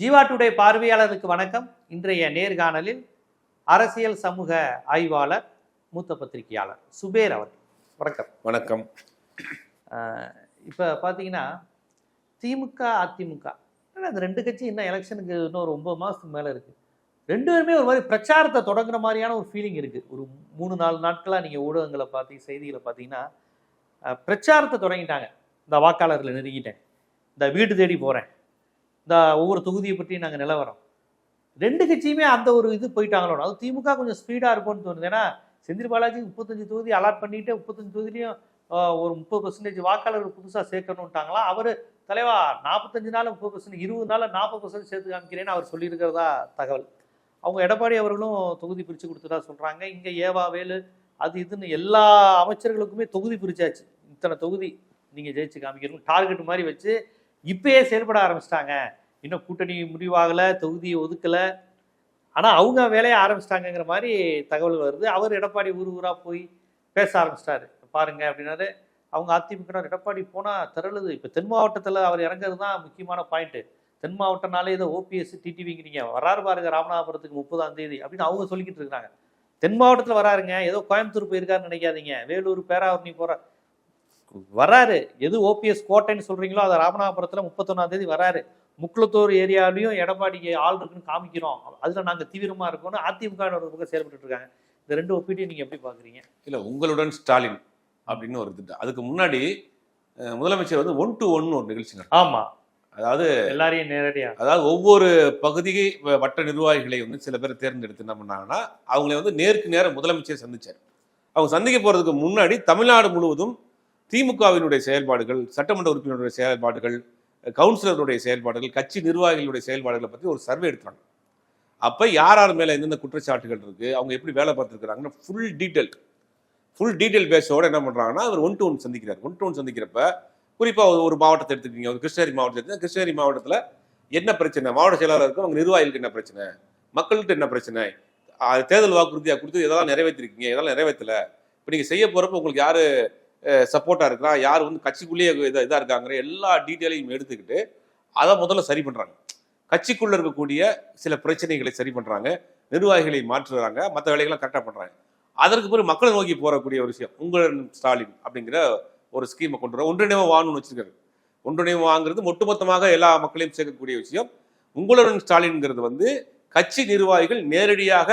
Jeeva today பார்வையாளருக்கு வணக்கம். இன்றைய நேர்காணலில் அரசியல் சமூக ஆய்வாளர் மூத்த பத்திரிகையாளர் சுபேர் அவர் வணக்கம். வணக்கம். இப்போ பார்த்தீங்கன்னா திமுக அதிமுக. அந்த ரெண்டு கட்சி இன்னும் எலெக்ஷனுக்கு இன்னும் ஒரு ஒன்பது மாதத்துக்கு மேலே இருக்குது ரெண்டு பேருமே ஒரு மாதிரி பிரச்சாரத்தை தொடங்குற மாதிரியான ஒரு ஃபீலிங் இருக்குது ஒரு மூணு நாலு நாட்களாக நீங்கள் ஊடகங்களை பார்த்து செய்திகளை பார்த்தீங்கன்னா பிரச்சாரத்தை தொடங்கிட்டாங்க. இந்த வாக்காளர்களை நெருங்கிட்டேன். இந்த வீடு தேடி போகிறேன் இந்த ஒவ்வொரு தொகுதியை பற்றி நாங்கள் நிலவரம். ரெண்டு கட்சியுமே அந்த ஒரு இது போயிட்டாங்களோ அது திமுக கொஞ்சம் ஸ்பீடாக இருக்கும்னு தோணுது. ஏன்னா செந்தில் பாலாஜி முப்பத்தஞ்சு தொகுதி அலாட் பண்ணிட்டு முப்பத்தஞ்சு தொகுதியிலையும் ஒரு முப்பது பர்சன்டேஜ் வாக்காளர்கள் புதுசாக சேர்க்கணுன்ட்டாங்களாம் அவர் தலைவா நாற்பத்தஞ்சு நாள் முப்பது பர்சன்ட் இருபது நாள் நாற்பது பர்சன்ட் சேர்த்து காமிக்கிறேன்னு அவர் சொல்லியிருக்கிறதா தகவல். அவங்க எடப்பாடி அவர்களும் தொகுதி பிரித்து கொடுத்ததா சொல்கிறாங்க இங்கே ஏவா வேலு அது இதுன்னு எல்லா அமைச்சர்களுக்குமே தொகுதி பிரிச்சாச்சு. இத்தனை தொகுதி நீங்கள் ஜெயிச்சு காமிக்கணும் டார்கெட் மாதிரி வச்சு இப்பயே செயல்பட ஆரம்பிச்சிட்டாங்க. இன்னும் கூட்டணி முடிவாகலை தொகுதியை ஒதுக்கலை. ஆனால் அவங்க வேலையை ஆரம்பிச்சிட்டாங்கங்கிற மாதிரி தகவல் வருது. அவர் எடப்பாடி ஊர் ஊராக போய் பேச ஆரம்பிச்சிட்டாரு. பாருங்க அப்படின்னாரு. அவங்க அதிமுக எடப்பாடி போனால் திரளுது. இப்போ தென் மாவட்டத்தில் அவர் இறங்குறது தான் முக்கியமான பாயிண்ட்டு தென் மாவட்டம்னாலே இதை ஓபிஎஸ் டிடிவிங்கிறீங்க வராரு பாருங்க ராமநாதபுரத்துக்கு முப்பதாம் தேதி அப்படின்னு அவங்க சொல்லிக்கிட்டு இருக்காங்க தென் மாவட்டத்தில் வராருங்க. ஏதோ கோயம்புத்தூர் போயிருக்காருன்னு நினைக்காதீங்க. வேலூர் பேராவூர்னி போகிற வராரு எது ஓபிஎஸ் கோட்டைன்னு சொல்கிறீங்களோ அதை ராமநாதபுரத்தில் முப்பத்தொன்னாம் தேதி வராரு முக்குளத்தூர் ஏரியாலையும் எடப்பாடிக்கு ஆள் இருக்குன்னு காமிக்கிறோம். அதில் நாங்கள் தீவிரமாக இருக்கோம்னு அதிமுக ஒரு பக்கம் செயல்பட்டு இருக்காங்க. இந்த ரெண்டு ஒப்பீட்டையும் நீங்கள் எப்படி பார்க்குறீங்க இல்ல உங்களுடன் ஸ்டாலின் அப்படின்னு ஒரு திட்டம். அதுக்கு முன்னாடி முதலமைச்சர் வந்து ஒன் டு ஒன் ஒரு நிகழ்ச்சி ஆமாம் அதாவது எல்லாரையும் நேரடியாக அதாவது ஒவ்வொரு பகுதி வட்ட நிர்வாகிகளை வந்து சில பேர் தேர்ந்தெடுத்து என்ன பண்ணாங்கன்னா அவங்களை வந்து நேருக்கு நேர முதலமைச்சர் சந்திச்சார். அவங்க சந்திக்க போறதுக்கு முன்னாடி தமிழ்நாடு முழுவதும் திமுகவினுடைய செயல்பாடுகள் சட்டமன்ற உறுப்பினருடைய செயல்பாடுகள் கவுன்சிலருடைய செயல்பாடுகள் கட்சி நிர்வாகிகளுடைய செயல்பாடுகளை பற்றி ஒரு சர்வே எடுத்தாங்க அப்போ யார் யார் மேலே எந்தெந்த குற்றச்சாட்டுகள் இருக்குது அவங்க எப்படி வேலை பார்த்துருக்குறாங்கன்னு ஃபுல் டீட்டெயில் ஃபுல் டீட்டெயில் பேஸோட என்ன பண்ணுறாங்கன்னா அவர் ஒன் டு ஒன் சந்திக்கிறார். ஒன் டு ஒன் சந்திக்கிறப்ப குறிப்பாக ஒரு மாவட்டத்தை எடுத்துக்கிங்க ஒரு கிருஷ்ணகிரி மாவட்டத்தை எடுத்து கிருஷ்ணகிரி மாவட்டத்தில் என்ன பிரச்சனை? மாவட்ட செயலாளருக்கு அவங்க நிர்வாகிகளுக்கு என்ன பிரச்சனை? மக்கள்கிட்ட என்ன பிரச்சனை? தேர்தல் வாக்குறுதியாக கொடுத்து இதெல்லாம் நிறைவேற்றிருக்கீங்க இதெல்லாம் நிறைவேற்றல இப்போ நீங்கள் செய்ய போகிறப்ப உங்களுக்கு யார் சப்போர்ட்டாக இருக்கிறா யார் வந்து கட்சிக்குள்ளேயே இதாக இதாக இருக்காங்கிற எல்லா டீட்டெயிலையும் எடுத்துக்கிட்டு அதை முதல்ல சரி பண்ணுறாங்க கட்சிக்குள்ளே இருக்கக்கூடிய சில பிரச்சனைகளை சரி பண்ணுறாங்க நிர்வாகிகளை மாற்றுறாங்க. மற்ற வேலைகள்லாம் கரெக்டாக பண்ணுறாங்க அதற்கு பிறகு மக்களை நோக்கி போகக்கூடிய ஒரு விஷயம் உங்கள் ஸ்டாலின் அப்படிங்கிற ஒரு ஸ்கீமை கொண்டு வர ஒன்றிணைவு வாங்கணும்னு வச்சிருக்காரு. ஒன்றிணைவு வாங்குறது ஒட்டுமொத்தமாக எல்லா மக்களையும் சேர்க்கக்கூடிய விஷயம். உங்களுடன் ஸ்டாலின்ங்கிறது வந்து கட்சி நிர்வாகிகள் நேரடியாக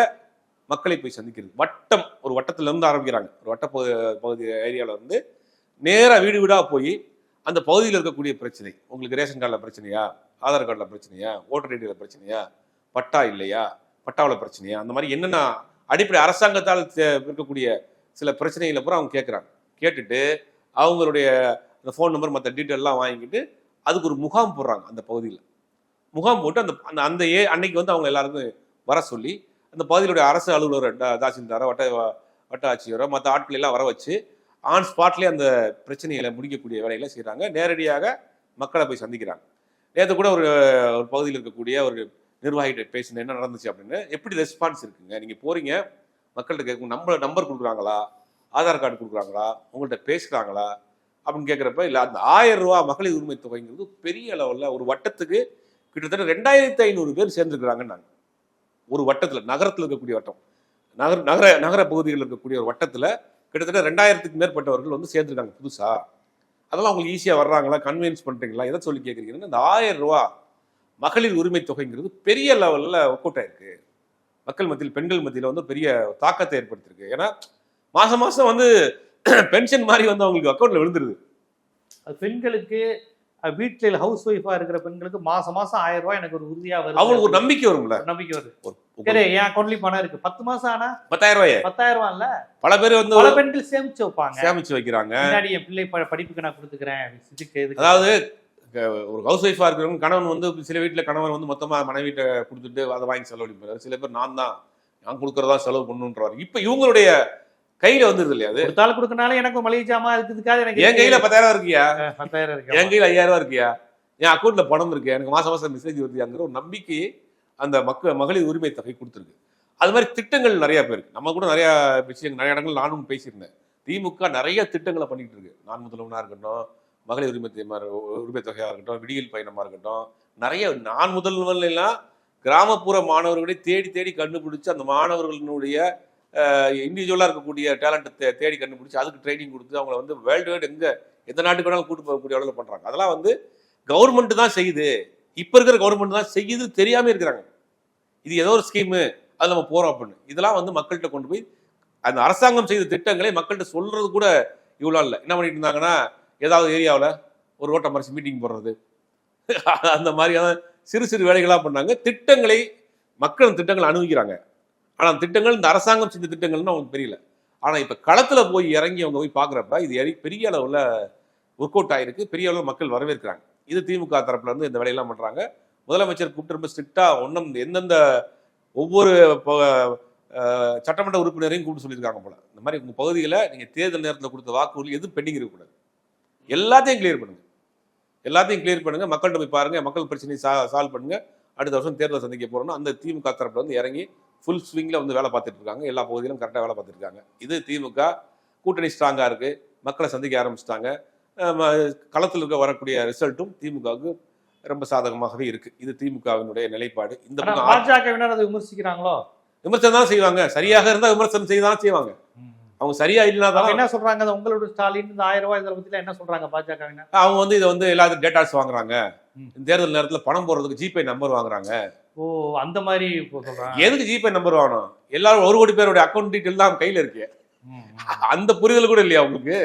மக்களை போய் சந்திக்கிறது. வட்டம் ஒரு வட்டத்துல இருந்து ஆரம்பிக்கிறாங்க. ஒரு வட்ட பகுதி ஏரியாவில் இருந்து நேராக வீடு வீடாக போய் அந்த பகுதியில் இருக்கக்கூடிய பிரச்சனை. உங்களுக்கு ரேஷன் கார்டில் பிரச்சனையா? ஆதார் கார்டில் பிரச்சனையா? ஓட்டர் ஐடியில் பிரச்சனையா? பட்டா இல்லையா? பட்டாவில் பிரச்சனையா? அந்த மாதிரி என்னென்ன அடிப்படை அரசாங்கத்தால் இருக்கக்கூடிய சில பிரச்சனைகளை பூரா அவங்க கேட்குறாங்க. கேட்டுட்டு அவங்களுடைய அந்த ஃபோன் நம்பர் மற்ற டீட்டெயிலெலாம் வாங்கிக்கிட்டு அதுக்கு ஒரு முகாம் போடுறாங்க அந்த பகுதியில். முகாம் போட்டு அந்த அந்த அந்த ஏ அன்னைக்கு வந்து அவங்க எல்லாருக்கும் வர சொல்லி அந்த பகுதியிலுடைய அரசு அலுவலர் தாசில்தாரோ வட்ட வட்ட ஆட்சியரோ மற்ற ஆட்களை எல்லாம் வர வச்சு ஆன் ஸ்பாட்லேயே அந்த பிரச்சனைகளை முடிக்கக்கூடிய வேலைகளை செய்கிறாங்க நேரடியாக மக்களை போய் சந்திக்கிறாங்க. நேற்று கூட ஒரு ஒரு பகுதியில் இருக்கக்கூடிய ஒரு நிர்வாகிகிட்ட பேசினது என்ன நடந்துச்சு அப்படின்னு. எப்படி ரெஸ்பான்ஸ் இருக்குங்க? நீங்கள் போகிறீங்க மக்கள்கிட்ட கேட்கும் நம்ம நம்பர் கொடுக்குறாங்களா? ஆதார் கார்டு கொடுக்குறாங்களா? உங்கள்கிட்ட பேசுகிறாங்களா அப்படின்னு கேட்குறப்ப இல்லை அந்த ஆயிரம் ரூபா மகளிர் உரிமை தொகைங்கிறது பெரிய அளவில் ஒரு வட்டத்துக்கு கிட்டத்தட்ட ரெண்டாயிரத்தி ஐநூறு பேர் சேர்ந்துருக்குறாங்கன்னாங்க. ஒரு வட்டத்தில் நகரத்தில் இருக்கக்கூடிய வட்டம். நகர நகர நகர பகுதிகளில் இருக்கக்கூடிய ஒரு வட்டத்தில் கிட்டத்தட்ட ரெண்டாயிரத்துக்கு மேற்பட்டவர்கள் வந்து சேர்ந்துருக்காங்க புதுசா. அதெல்லாம் அவங்களுக்கு ஈஸியாக வர்றாங்களா கன்வின்ஸ் பண்ணுறீங்களா எதை சொல்லி கேட்குறீங்கன்னா இந்த ஆயிரம் ரூபா மகளிர் உரிமை தொகைங்கிறது பெரிய லெவலில் ஒர்க் அவுட் ஆயிருக்கு. மக்கள் மத்தியில் பெண்கள் மத்தியில் வந்து பெரிய தாக்கத்தை ஏற்படுத்தியிருக்கு. ஏன்னா மாதம் மாதம் வந்து பென்ஷன் மாதிரி வந்து அவங்களுக்கு அக்கௌண்ட்டில் விழுந்துருது. அது பெண்களுக்கு வீட்டில் ஹவுஸ் ஒய்ஃபாக இருக்கிற பெண்களுக்கு மாசம் மாசம் ஆயிரம் ரூபாய் எனக்கு ஒரு உறுதியாக வருது. அவங்களுக்கு ஒரு நம்பிக்கை வரும்ல? நம்பிக்கை வருது. ஒரு- சரி என் அக்கௌண்ட்லயும் பணம் இருக்கு. பத்து மாசம் ஆனா பத்தாயிரம் ரூபாய்? பத்தாயிரம் ரூபாய் இல்ல. பல பேர் வந்து பல பெண்கள் சேமிச்சு வைப்பாங்க. சேமிச்சு வைக்கிறாங்க. முன்னாடி என் பிள்ளை படிப்புக்கு நான் கொடுத்துக்கிறேன். அதாவது ஒரு ஹவுஸ் ஒய்ஃபா இருக்கிறவங்க கணவன் வந்து சில வீட்டுல கணவன் வந்து மொத்தமா மனைவிட்ட கொடுத்துட்டு அதை வாங்கி செலவழிப்பாரு. சில பேர் நான் தான். நான் கொடுக்கறதா செலவு பண்ணுன்றாரு இப்ப இவங்களுடைய கையில வந்துருது இல்லையா அது? கொடுத்தாலும் கொடுக்கனாலும் எனக்கு மளிகை ஜாமான் இருக்குதுக்காக எனக்கு என் கையில பத்தாயிரம் இருக்கியா? பத்தாயிரம் என் இருக்கு கையில ஐயாயிரம் ரூபாய் இருக்கியா? என் அக்கௌண்ட்ல பணம் இருக்கு. எனக்கு மாசம் மாசம் மெசேஜ் வருதுங்கிற ஒரு நம்பிக்கையை அந்த மக்கள் மகளிர் உரிமை தொகை கொடுத்துருக்கு. அது மாதிரி திட்டங்கள் நிறைய பேருக்கு நம்ம கூட நிறைய விஷயங்கள் நிறைய இடங்கள் நானும் பேசியிருந்தேன். திமுக நிறைய திட்டங்களை பண்ணிட்டு இருக்கு. நான் முதல்வனா இருக்கட்டும் மகளிர் உரிமை உரிமை தொகையாக இருக்கட்டும் விடியல் பயணமாக இருக்கட்டும் நிறைய நான் முதல்வர்கள் எல்லாம் கிராமப்புற மாணவர்களை தேடி தேடி கண்டுபிடிச்சு அந்த மாணவர்களுடைய இண்டிவிஜுவலாக இருக்கக்கூடிய டேலண்ட்டை தேடி கண்டுபிடிச்சி அதுக்கு ட்ரைனிங் கொடுத்து அவங்கள வந்து வேர்ல்டு வைட் எங்கே எந்த நாட்டுக்கு வேணாலும் கூட்டு போகக்கூடிய அளவில் பண்ணுறாங்க அதெல்லாம் வந்து கவர்மெண்ட் தான் செய்யுது. இப்போ இருக்கிற கவர்மெண்ட் தான் செய்யுது தெரியாமல் இருக்கிறாங்க. இது ஏதோ ஒரு ஸ்கீமு அது நம்ம போகிறோம் அப்படின்னு. இதெல்லாம் வந்து மக்கள்கிட்ட கொண்டு போய் அந்த அரசாங்கம் செய்த திட்டங்களை மக்கள்கிட்ட சொல்கிறது கூட இவ்வளோ இல்லை. என்ன பண்ணிட்டு இருந்தாங்கன்னா ஏதாவது ஏரியாவில் ஒரு ரோட்டை மறைச்சி மீட்டிங் போடுறது. அந்த மாதிரியான சிறு சிறு வேலைகளாக பண்ணாங்க. திட்டங்களை மக்கள் திட்டங்களை அனுபவிக்கிறாங்க ஆனால் அந்த திட்டங்கள் இந்த அரசாங்கம் செஞ்ச திட்டங்கள்னு அவங்களுக்கு தெரியல. ஆனால் இப்போ களத்தில் போய் இறங்கி அவங்க போய் பார்க்குறப்ப இது பெரிய அளவில் ஒர்க் அவுட் ஆயிருக்கு. பெரிய அளவில் மக்கள் வரவேற்கிறாங்க. இது திமுக தரப்புல இருந்து இந்த வேலையெல்லாம் பண்ணுறாங்க முதலமைச்சர் கூப்பிட்டு ரொம்ப ஸ்ட்ரிக்டாக ஒன்றும் எந்தெந்த ஒவ்வொரு சட்டமன்ற உறுப்பினரையும் கூப்பிட்டு சொல்லியிருக்காங்க போல. இந்த மாதிரி உங்கள் பகுதியில் நீங்கள் தேர்தல் நேரத்தில் கொடுத்த வாக்குறுதி எதுவும் பெண்டிங் இருக்கக்கூடாது. எல்லாத்தையும் கிளியர் பண்ணுங்கள் எல்லாத்தையும் கிளியர் பண்ணுங்க. மக்கள்கிட்ட போய் பாருங்க. மக்கள் பிரச்சனையை சா சால்வ் பண்ணுங்க. அடுத்த வருஷம் தேர்தல் சந்திக்க போறோம்னா அந்த திமுக தரப்புல வந்து இறங்கி ஃபுல் ஸ்விங்கில் வந்து வேலை பார்த்துட்டு இருக்காங்க எல்லா பகுதியிலும் கரெக்டாக வேலை பார்த்துட்டு இருக்காங்க இது திமுக கூட்டணி ஸ்ட்ராங்காக இருக்கு. மக்களை சந்திக்க ஆரம்பிச்சிட்டாங்க. களத்தில் இருக்க வரக்கூடிய ரிசல்ட்டும் திமுகவுக்கு ரொம்ப சாதகமாகவே இருக்கு. இது திமுகவினுடைய நிலைப்பாடு. இந்த பாஜகவினர் அதை விமர்சிக்கிறாங்களோ? விமர்சனம் தான் செய்வாங்க. சரியாக இருந்தால் விமர்சனம் செய்ய தான் செய்வாங்க. அவங்க சரியா தான் என்ன சொல்றாங்க? உங்களோட ஸ்டாலின் இந்த ஆயிரம் ரூபாய் இதை பத்தி என்ன சொல்றாங்க பாஜகவினர்? அவங்க வந்து இதை வந்து எல்லாத்துக்கும் டேட்டாஸ் வாங்குறாங்க. தேர்தல் நேரத்தில் பணம் போடுறதுக்கு ஜிபே நம்பர் வாங்குறாங்க. ஓ அந்த மாதிரி எதுக்கு ஜிபே நம்பர் வாங்கணும்? எல்லாரும் ஒரு கோடி பேருடைய அக்கௌண்ட் டீட்டெயில் தான் கையில இருக்கு. அந்த புரிதல் கூட இல்லையா உங்களுக்கு?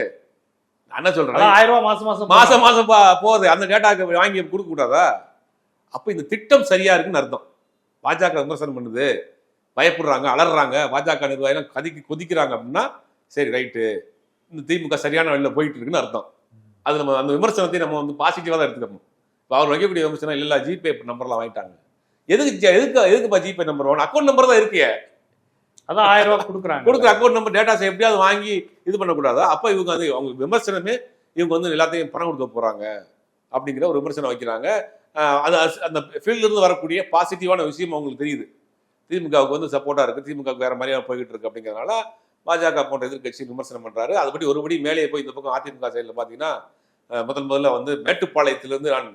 நான் என்ன சொல்றேன்? ஆயிரம் ரூபாய் மாசம் மாசம் மாசம் மாசம் போகுது. அந்த டேட்டாக்கு வாங்கி கொடுக்க கூடாதா? அப்ப இந்த திட்டம் சரியா இருக்குன்னு அர்த்தம். பாஜக விமர்சனம் பண்ணுது. பயப்படுறாங்க அலறாங்க. பாஜக நிர்வாகிகள் கதிக்கு கொதிக்கிறாங்க அப்படின்னா சரி ரைட்டு இந்த திமுக சரியான வழியில போயிட்டு இருக்குன்னு அர்த்தம். அது நம்ம அந்த விமர்சனத்தை நம்ம வந்து பாசிட்டிவா தான் எடுத்துக்கணும். இப்போ அவர் வைக்கக்கூடிய விமர்சனம் இல்ல ஜிபே நம்பர்லாம் வாங்கிட்டாங்க. எதுக்கு எதுக்கு எதுக்குப்பா ஜிபே நம்பர் வாங்கணும் அக்கௌண்ட் நம்பர் தான் இருக்கே. அதான் ஆயிரம் ரூபாய் கொடுக்குறாங்க. கொடுக்குற அக்கௌண்ட் நம்பர் டேட்டாஸ் எப்படியாவது வாங்கி இது பண்ணக்கூடாதா? அப்போ இவங்க வந்து அவங்க விமர்சனமே இவங்க வந்து எல்லாத்தையும் பணம் கொடுக்க போறாங்க அப்படிங்கிற ஒரு விமர்சனம் வைக்கிறாங்க. அது அந்த ஃபீல்ட்ல இருந்து வரக்கூடிய பாசிட்டிவான விஷயம் அவங்களுக்கு தெரியுது. திமுகவுக்கு வந்து சப்போர்ட்டா இருக்கு திமுகவுக்கு வேற மாதிரியா போய்கிட்டு இருக்கு அப்படிங்கிறதுனால பாஜக போன்ற எதிர்க்கட்சி விமர்சனம் பண்றாரு. அதுபடி ஒருபடி மேலே போய் இந்த பக்கம் அதிமுக சைடில் பாத்தீங்கன்னா ஆஹ் முதல் முதல்ல வந்து மேட்டுப்பாளையத்திலிருந்து நான்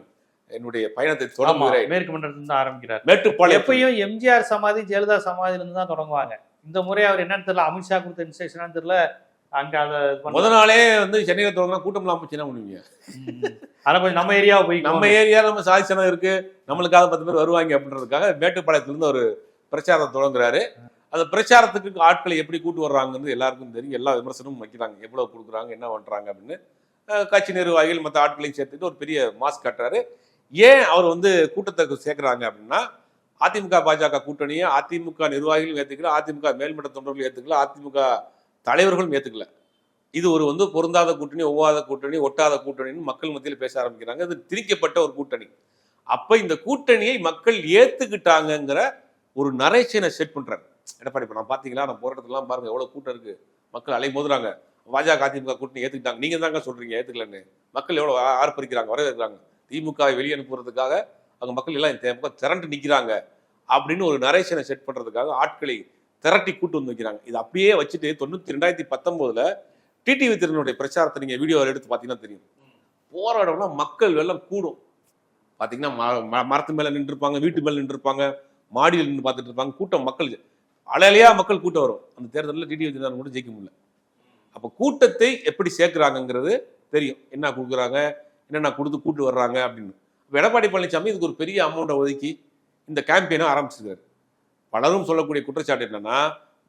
என்னுடைய பயணத்தை தொடங்குகிறேன். மேற்கு மன்றத்துல இருந்து ஆரம்பிக்கிறார் மேட்டுப்பாளையம் எப்பயும் எம்ஜிஆர் சமாதி ஜெயலலிதா சமாதியில இருந்து தான் தொடங்குவாங்க. இந்த முறை அவர் என்னன்னு தெரியல அமித்ஷா கொடுத்த இன்ஸ்ட்ரக்ஷனான்னு தெரியல அங்க அதை முத நாளே வந்து சென்னையில் தொடங்கினா கூட்டம் இல்லாம போச்சு என்ன பண்ணுவீங்க ம், ம். ஆனா கொஞ்சம் நம்ம ஏரியாவை போய் நம்ம ஏரியா நம்ம சாதிச்சனம் இருக்கு நம்மளுக்காக பத்து பேர் வருவாங்க அப்படின்றதுக்காக மேட்டுப்பாளையத்துல இருந்து ஒரு பிரச்சாரம் தொடங்குறாரு. அந்த பிரச்சாரத்துக்கு ஆட்களை எப்படி கூட்டு வர்றாங்கன்னு எல்லாருக்கும் தெரியும். எல்லா விமர்சனமும் வைக்கிறாங்க. எவ்வளவு கொடுக்குறாங்க என்ன பண்றாங்க அப்படின்னு கட்சி நிர்வாகிகள் மற்ற ஆட்களையும் சேர்த்துட்டு ஒரு பெரிய மாஸ் காட்டுறாரு. ஏன் அவர் வந்து கூட்டத்தை சேர்க்குறாங்க அப்படின்னா அதிமுக பாஜக கூட்டணியை அதிமுக நிர்வாகிகளும் ஏற்றுக்கல அதிமுக மேல்மட்ட தொண்டர்களும் ஏற்றுக்கல அதிமுக தலைவர்களும் ஏற்றுக்கல இது ஒரு வந்து பொருந்தாத கூட்டணி ஒவ்வாத கூட்டணி ஒட்டாத கூட்டணின்னு மக்கள் மத்தியில் பேச ஆரம்பிக்கிறாங்க. இது திரிக்கப்பட்ட ஒரு கூட்டணி. அப்போ இந்த கூட்டணியை மக்கள் ஏற்றுக்கிட்டாங்கங்கிற ஒரு நரேஷனை செட் பண்ணுறாரு எடப்பாடி இப்போ நான் பார்த்தீங்களா நான் போராட்டத்துலாம் பாருங்கள் எவ்வளோ கூட்டம் இருக்கு. மக்கள் அலை மோதுறாங்க. பாஜக அதிமுக கூட்டணி ஏற்றுக்கிட்டாங்க நீங்க தாங்க சொல்கிறீங்க ஏத்துக்கலன்னு. மக்கள் எவ்வளோ ஆர்ப்பரிக்கிறாங்க வரவேற்கிறாங்க. திமுக வெளியே அனுப்புறதுக்காக அங்கே மக்கள் எல்லாம் இந்த பக்கம் திரண்டு நிற்கிறாங்க அப்படின்னு ஒரு நரேஷனை செட் பண்ணுறதுக்காக ஆட்களை திரட்டி கூட்டு வந்து வைக்கிறாங்க. இது அப்படியே வச்சுட்டு தொண்ணூற்றி ரெண்டாயிரத்தி பத்தொம்போதில் டிடிவி திறனுடைய பிரச்சாரத்தை நீங்கள் வீடியோவில் எடுத்து பார்த்தீங்கன்னா தெரியும். போராடம்னா மக்கள் வெள்ளம் கூடும். பார்த்தீங்கன்னா ம- ம- மரத்து மேலே நின்றுருப்பாங்க வீட்டு மேலே நின்றுருப்பாங்க மாடியில் நின்று பார்த்துட்டு இருப்பாங்க. கூட்டம் மக்கள் அலையிலையாக மக்கள் கூட்டம் வரும். அந்த தேர்தலில் டிடிவி தினகரன் கூட ஜெயிக்க முடியல. அப்போ கூட்டத்தை எப்படி சேர்க்குறாங்கங்கிறது தெரியும். என்ன கொடுக்குறாங்க? என்னென்ன கொடுத்து கூட்டு வர்றாங்க அப்படின்னு. எடப்பாடி பழனிசாமி இதுக்கு ஒரு பெரிய அமௌண்ட்டை ஒதுக்கி இந்த கேம்பெயினை ஆரம்பிச்சிருக்காரு. பலரும் சொல்லக்கூடிய குற்றச்சாட்டு என்னன்னா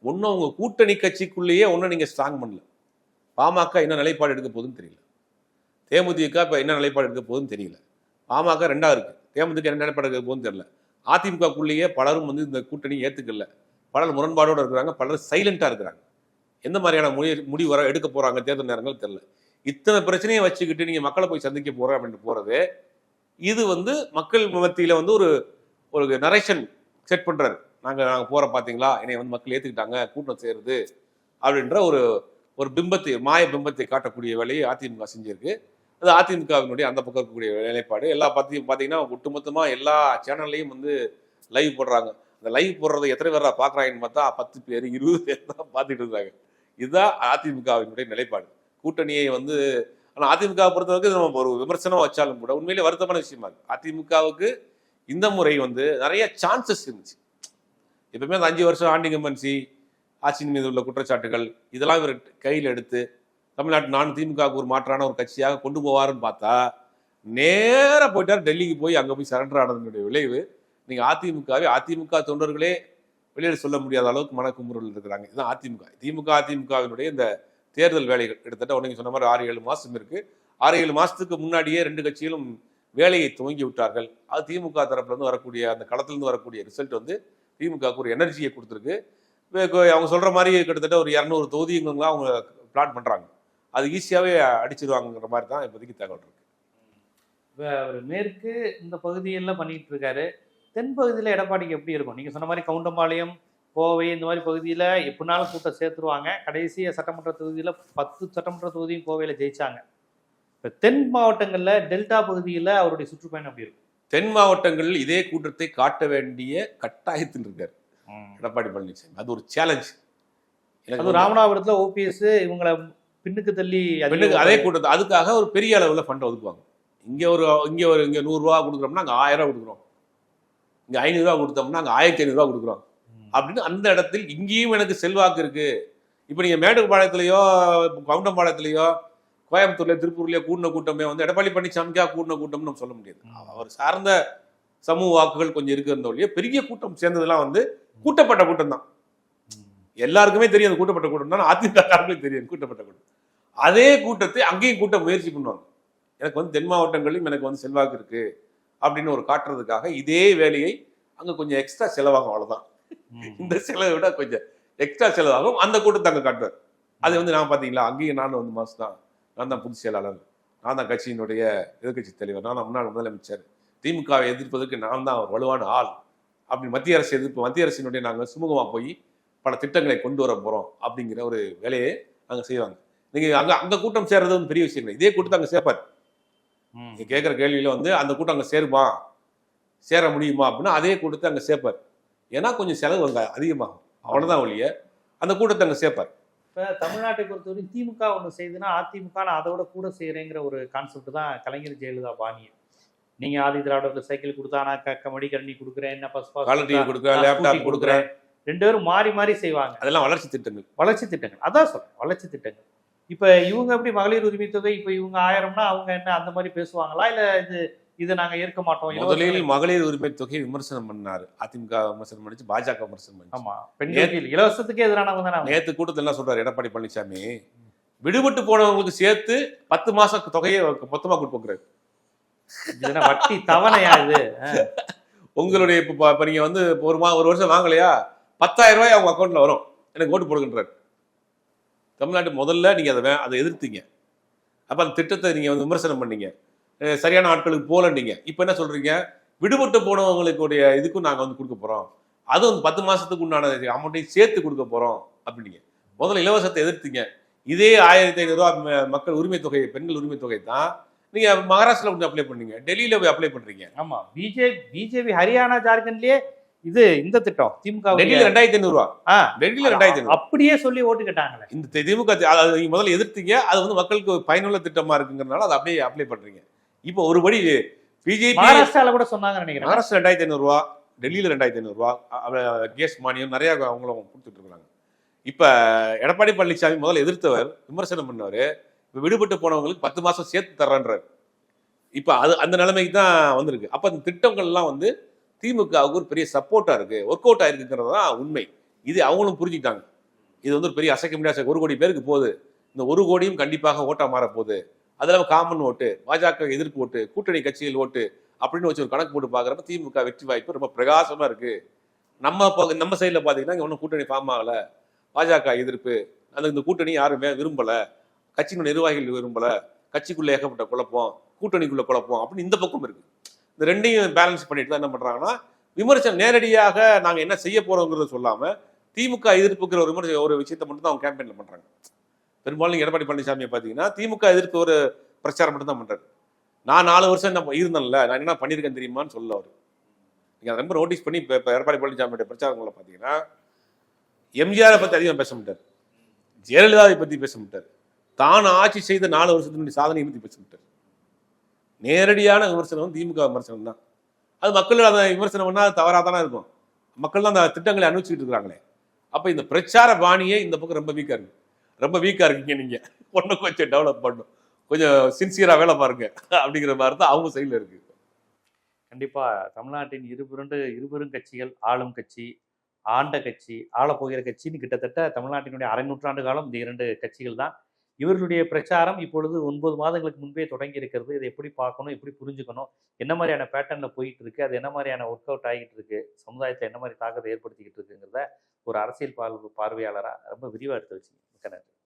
ஒன்றும் அவங்க கூட்டணி கட்சிக்குள்ளேயே ஒன்றும் நீங்கள் ஸ்ட்ராங் பண்ணல. பாமக என்ன நிலைப்பாடு எடுக்க போகுதுன்னு தெரியல. தேமுதிக இப்போ என்ன நிலைப்பாடு எடுக்க போகுதுன்னு தெரியல. பாமக ரெண்டாக இருக்கு. தேமுதிக என்ன நிலைப்பாடு எடுக்க போகுதுன்னு தெரியல. அதிமுகக்குள்ளேயே பலரும் வந்து இந்த கூட்டணி ஏற்றுக்கல பலர் முரண்பாடோடு இருக்கிறாங்க பலர் சைலண்ட்டாக இருக்கிறாங்க. எந்த மாதிரியான முடி முடிவு வர எடுக்க போகிறாங்க தேர்தல் நேரங்கள் தெரியல. இத்தனை பிரச்சனையை வச்சுக்கிட்டு நீங்கள் மக்களை போய் சந்திக்க போகிற அப்படின்னு போகிறது இது வந்து மக்கள் மத்தியில் வந்து ஒரு ஒரு நரேஷன் செட் பண்ணுறாரு நாங்கள் நாங்கள் போகிற பார்த்தீங்களா என்னை வந்து மக்கள் ஏற்றுக்கிட்டாங்க கூட்டம் சேருது அப்படின்ற ஒரு ஒரு பிம்பத்தை மாய பிம்பத்தை காட்டக்கூடிய வேலையை அதிமுக செஞ்சிருக்கு. அது அதிமுகவினுடைய அந்த பக்கம் இருக்கக்கூடிய நிலைப்பாடு. எல்லா பத்தியும் பார்த்தீங்கன்னா ஒட்டுமொத்தமாக எல்லா சேனல்லையும் வந்து லைவ் போடுறாங்க. அந்த லைவ் போடுறதை எத்தனை பேரா பார்க்குறாங்கன்னு பார்த்தா பத்து பேர் இருபது பேர் தான் பார்த்துட்டு இருந்தாங்க. இதுதான் அதிமுகவினுடைய நிலைப்பாடு. கூட்டணியை வந்து ஆனால் அதிமுக பொறுத்தவரைக்கும் வரைக்கும் நம்ம ஒரு விமர்சனம் வச்சாலும் கூட உண்மையிலே வருத்தமான விஷயமா இருக்கு. அதிமுகவுக்கு இந்த முறை வந்து நிறைய சான்சஸ் இருந்துச்சு. எப்பவுமே அந்த அஞ்சு வருஷம் ஆண்டிங்கம்பன்சி ஆட்சியின் மீது உள்ள குற்றச்சாட்டுகள் இதெல்லாம் இவர் கையில் எடுத்து தமிழ்நாட்டு நான் திமுகவுக்கு ஒரு மாற்றான ஒரு கட்சியாக கொண்டு போவாருன்னு பார்த்தா நேராக போயிட்டார் டெல்லிக்கு போய் அங்கே போய் சரண்டர் ஆனதனுடைய விளைவு நீங்கள் அதிமுகவே அதிமுக தொண்டர்களே வெளியில் சொல்ல முடியாத அளவுக்கு மனக்குமுறல் இருக்கிறாங்க. இதுதான் அதிமுக. திமுக அதிமுகவினுடைய இந்த தேர்தல் வேலைகள் கிட்டத்தட்ட உடனே சொன்ன மாதிரி ஆறு ஏழு மாதம் இருக்கு. ஆறு ஏழு மாதத்துக்கு முன்னாடியே ரெண்டு கட்சிகளும் வேலையை துவங்கி விட்டார்கள். அது திமுக தரப்புலேருந்து வரக்கூடிய அந்த களத்துலேருந்து வரக்கூடிய ரிசல்ட் வந்து திமுகவுக்கு ஒரு எனர்ஜியை கொடுத்துருக்கு. அவங்க சொல்கிற மாதிரி கிட்டத்தட்ட ஒரு இரநூறு தொகுதிங்களாம் அவங்க பிளான் பண்ணுறாங்க அது ஈஸியாகவே அடிச்சிருவாங்கிற மாதிரி தான் இப்போதைக்கு தகவல் இருக்கு. இப்போ அவர் மேற்கு இந்த பகுதியெல்லாம் பண்ணிட்டு இருக்காரு. தென் பகுதியில் எடப்பாடிக்கு எப்படி இருக்கும்? நீங்கள் சொன்ன மாதிரி கவுண்டம்பாளையம் கோவை இந்த மாதிரி பகுதியில் எப்படினாலும் கூட்டம் சேர்த்துருவாங்க. கடைசி சட்டமன்ற தொகுதியில் பத்து சட்டமன்ற தொகுதியும் கோவையில் ஜெயிச்சாங்க. இப்போ தென் மாவட்டங்களில் டெல்டா பகுதியில் அவருடைய சுற்றுப்பயணம் எப்படி இருக்கும் தென் மாவட்டங்களில் இதே கூட்டத்தை காட்ட வேண்டிய கட்டாயத்தில் இருக்கார். எடப்பாடி பழனிசாமி. அது ஒரு சேலஞ்ச் அது ராமநாதபுரத்தில் ஓபிஎஸ் இவங்களை பின்னுக்கு தள்ளி பெண்ணுக்கு அதே கூட்டத்தை அதுக்காக ஒரு பெரிய அளவில் ஃபண்ட் ஒதுக்குவாங்க. இங்கே ஒரு இங்கே ஒரு இங்கே நூறுரூவா கொடுக்குறோம்னா அங்கே ஆயிரம் ரூபா கொடுக்குறோம். இங்கே ஐநூறுரூவா கொடுத்தோம்னா அங்கே ஆயிரத்தி ஐநூறுரூவா கொடுக்குறோம். அப்படின்னு அந்த இடத்தில் இங்கேயும் எனக்கு செல்வாக்கு இருக்கு. இப்போ நீங்கள் மேட்டுப்பாளையத்துலையோ கவுண்டம்பாளையத்துலையோ கோயம்புத்தூர்ல திருப்பூர்லயோ கூடின கூட்டமே வந்து எடப்பாடி பழனிசாமிக்கா கூடின கூட்டம்னு நம்ம சொல்ல முடியாது. அவர் சார்ந்த சமூக வாக்குகள் கொஞ்சம் இருக்கிறத ஒழிய பெரிய கூட்டம் சேர்ந்ததெல்லாம் வந்து கூட்டப்பட்ட கூட்டம் தான் எல்லாருக்குமே தெரியும் அந்த கூட்டப்பட்ட கூட்டம் தான் அதிமுக காரங்களுக்கும் தெரியும் கூட்டப்பட்ட கூட்டம். அதே கூட்டத்தை அங்கேயும் கூட்ட முயற்சி பண்ணுவாங்க. எனக்கு வந்து தென் மாவட்டங்களிலும் எனக்கு வந்து செல்வாக்கு இருக்கு அப்படின்னு ஒரு காட்டுறதுக்காக இதே வேலையை அங்க கொஞ்சம் எக்ஸ்ட்ரா செலவாகும் அவ்வளவுதான். இந்த செலவை விட கொஞ்சம் எக்ஸ்ட்ரா செலவாகும். அந்த கூட்டத்தை அங்க காட்டுவார். அது வந்து நான் பாத்தீங்களா அங்கேயும் நானும் வந்து மாசம் தான் நான் தான் பொதுச் செயலாளர். நான் தான் கட்சியினுடைய எதிர்க்கட்சி தலைவர். நான் தான் முன்னாள் முதலமைச்சர். திமுகவை எதிர்ப்பதற்கு நான் தான் ஒரு வலுவான ஆள். அப்படி மத்திய அரசு எதிர்ப்பு மத்திய அரசினுடைய நாங்கள் சுமூகமா போய் பல திட்டங்களை கொண்டு வர போறோம் அப்படிங்கிற ஒரு வேலையை அங்க செய்வாங்க. நீங்க அங்க அங்க கூட்டம் சேர்றது வந்து பெரிய விஷயம் இல்லை. இதே கூட்டத்தை அங்க சேர்ப்பார். நீங்க கேட்குற கேள்வியில வந்து அந்த கூட்டம் அங்க சேருமா? சேர முடியுமா? அப்படின்னா அதே கூட்டத்தை அங்க சேர்ப்பார். ஏன்னா கொஞ்சம் செலவு அங்க அதிகமாகும். அவ்வளவுதான் ஒழிய அந்த கூட்டத்தை அங்க சேர்ப்பார். இப்போ தமிழ்நாட்டை பொறுத்தவரைக்கும் திமுக ஒன்று செய்யுதுன்னா அதிமுக நான் அதை விட கூட செய்கிறேங்கிற ஒரு கான்செப்ட் தான் கலைஞர் ஜெயலலிதா பாணி நீங்க ஆதி திராவிடத்தில் சைக்கிள் கொடுத்தா நான் க மடிக்கணினி கொடுக்குறேன் என்ன பஸ் கொடுக்குறேன் லேப்டாப் கொடுக்குறேன். ரெண்டு பேரும் மாறி மாறி செய்வாங்க. அதெல்லாம் வளர்ச்சி திட்டங்கள். வளர்ச்சி திட்டங்கள். அதான் சொல்றேன் வளர்ச்சி திட்டங்கள். இப்ப இவங்க எப்படி மகளிர் உரிமை தொகை இப்ப இவங்க ஆயிரம்னா அவங்க என்ன அந்த மாதிரி பேசுவாங்களா? இல்ல இது இதை நாங்க ஏற்க மாட்டோம். முதலில் மகளிர் உரிமை தொகையை விமர்சனம் பண்ணாரு அதிமுக விமர்சனம் பண்ணிச்சு பாஜக விமர்சனம் பண்ணிச்சு. ஆமா பெண்களுக்கு இலவசத்துக்கே எதிரானவங்க தானே. நேத்து கூட்டத்தில் என்ன சொல்றாரு எடப்பாடி பழனிசாமி? விடுபட்டு போனவங்களுக்கு சேர்த்து பத்து மாசம் தொகையை மொத்தமா கொடுப்போங்கிறாரு வட்டி தவணையா இது? உங்களுடைய இப்போ நீங்க வந்து ஒரு மா ஒரு வருஷம் வாங்கலையா? பத்தாயிரம் ரூபாய் அவங்க அக்கௌண்ட்ல வரும். எனக்கு ஓட்டு போடுகின்றார் தமிழ்நாட்டு முதல்ல நீங்க அதை அதை எதிர்த்தீங்க. அப்ப அந்த திட்டத்தை நீங்க வந்து விமர்சனம் பண்ணீங்க. சரியான ஆட்களுக்கு போலன்னீங்க இப்போ என்ன சொல்றீங்க? விடுபட்டு போனவங்களுக்குடைய இதுக்கும் நாங்க வந்து கொடுக்க போறோம். அது வந்து பத்து மாசத்துக்கு உண்டான அமௌண்ட்டையும் சேர்த்து கொடுக்க போறோம் அப்படின்னீங்க. முதல்ல இலவசத்தை எதிர்த்தீங்க. இதே ஆயிரத்தி ஐநூறு ரூபாய் ம- மக்கள் உரிமை தொகை பெண்கள் உரிமை தொகை தான். நீங்க மகாராஷ்டிரால கொஞ்சம் அப்ளை பண்ணீங்க. டெல்லியில போய் அப்ளை பண்றீங்க. ஆமா. பிஜேபி பிஜேபி ஹரியானா ஜார்க்கண்ட்லயே இது இந்த திட்டம். திமுக டெல்லியில ரெண்டாயிரத்தி ஐநூறு ரூபா. ஆ, டெல்லியில ரெண்டாயிரத்தி ஐநூறு அப்படியே சொல்லி ஓட்டு கேட்டாங்களே. இந்த திமுக முதல்ல எதிர்த்தீங்க. அது வந்து மக்களுக்கு பயனுள்ள திட்டமா இருக்குங்கிறனால அதை அப்படியே அப்ளை பண்றீங்க. இப்போ ஒருபடி பிஜேபி மகாராஷ்டிரால கூட சொன்னாங்கன்னு நினைக்கிறேன். மகாராஷ்டிரா ரெண்டாயிரத்தி ஐநூறு ரூபா டெல்லியில ரெண்டாயிரத்தி ஐநூறு ரூபா அ- அ- கேஸ் மானியம் நிறைய அவங்களும் கொடுத்துட்டு இருக்காங்க. இப்ப எடப்பாடி பழனிசாமி முதல்ல எதிர்த்தவர் விமர்சனம் பண்ணவர் இப்ப விடுபட்டு போனவங்களுக்கு பத்து மாசம் சேர்த்து தர்றன்றார். இப்ப அது அந்த நிலைமைக்கு தான் வந்திருக்கு. அப்ப அந்த திட்டங்கள்லாம் வந்து திமுகவுக்கு ஒரு பெரிய சப்போர்ட்டா இருக்கு ஒர்க் அவுட் ஆயிருக்குங்கிறது தான் உண்மை. இது அவங்களும் புரிஞ்சுக்கிட்டாங்க. இது வந்து ஒரு பெரிய அசைக்க முடியாத ஒரு கோடி பேருக்கு போகுது. இந்த ஒரு கோடியும் கண்டிப்பாக ஓட்டா மாற அதில் காமன் ஓட்டு பாஜக எதிர்ப்பு ஓட்டு கூட்டணி கட்சிகள் ஓட்டு அப்படின்னு வச்சு ஒரு கணக்கு போட்டு பார்க்குறப்ப திமுக வெற்றி வாய்ப்பு ரொம்ப பிரகாசமாக இருக்குது நம்ம நம்ம சைடில் பார்த்தீங்கன்னா இங்கே ஒன்றும் கூட்டணி ஃபார்ம் ஆகலை. பாஜக எதிர்ப்பு. அந்த இந்த கூட்டணி யாருமே விரும்பலை. கட்சியினுடைய நிர்வாகிகள் விரும்பல. கட்சிக்குள்ளே ஏகப்பட்ட குழப்பம். கூட்டணிக்குள்ளே குழப்பம் அப்படின்னு இந்த பக்கம் இருக்குது இந்த ரெண்டையும் பேலன்ஸ் பண்ணிட்டு தான் என்ன பண்ணுறாங்கன்னா விமர்சனம் நேரடியாக நாங்கள் என்ன செய்ய போகிறோங்கிறத சொல்லாமல் திமுக எதிர்ப்புக்கிற ஒரு விமர்சன ஒரு விஷயத்தை மட்டும் தான் அவங்க கேம்பெயினில் பண்ணுறாங்க பெரும்பாலும் நீங்க எடப்பாடி பழனிசாமியை பார்த்தீங்கன்னா திமுக எதிர்ப்பு ஒரு பிரச்சாரம் மட்டும் தான் நான் நாலு வருஷம் என்ன இருந்தேன்ல நான் என்ன பண்ணியிருக்கேன் தெரியுமான்னு சொல்ல அவர். நீங்கள் ரொம்ப நோட்டீஸ் பண்ணி இப்போ இப்போ எடப்பாடி பழனிசாமியோட பிரச்சாரங்களை பார்த்தீங்கன்னா எம்ஜிஆரை பற்றி அதிகமாக பேச மாட்டார். ஜெயலலிதாவை பற்றி பேச மாட்டார். தான் ஆட்சி செய்த நாலு வருஷத்தினுடைய சாதனையை பற்றி பேச மாட்டார். நேரடியான விமர்சனம் திமுக விமர்சனம் தான். அது மக்கள் அந்த விமர்சனம் பண்ணால் அது தவறாக தானே இருக்கும். மக்கள் தான் அந்த திட்டங்களை அனுபவிச்சுட்டு இருக்கிறாங்களே. அப்போ இந்த பிரச்சார பாணியே இந்த பக்கம் ரொம்ப வீக்காக இருக்கு. ரொம்ப வீக்காக இருக்கீங்க நீங்கள் பொண்ணை கொஞ்சம் டெவலப் பண்ணும். கொஞ்சம் சின்சியராக வேலை பாருங்க. அப்படிங்கிற மாதிரி தான் அவங்க சைடில் இருக்கு. கண்டிப்பாக தமிழ்நாட்டின் இருபுரண்டு இருபெரும் கட்சிகள் ஆளும் கட்சி ஆண்ட கட்சி ஆளப்போகிற கட்சின்னு கிட்டத்தட்ட தமிழ்நாட்டினுடைய அரை நூற்றாண்டு காலம் இந்த இரண்டு கட்சிகள் தான். இவர்களுடைய பிரச்சாரம் இப்பொழுது ஒன்பது மாதங்களுக்கு முன்பே தொடங்கி இருக்கிறது இதை எப்படி பார்க்கணும்? எப்படி புரிஞ்சுக்கணும்? என்ன மாதிரியான பேட்டர்னில் போயிட்டு இருக்கு அது என்ன மாதிரியான ஒர்க் அவுட் ஆகிட்டு இருக்கு சமுதாயத்தை என்ன மாதிரி தாக்கத்தை ஏற்படுத்திக்கிட்டு இருக்குங்கிறத ஒரு அரசியல் பார்வை பார்வையாளராக ரொம்ப விரிவாக எடுத்து வச்சுங்க. மிக்க நன்றி.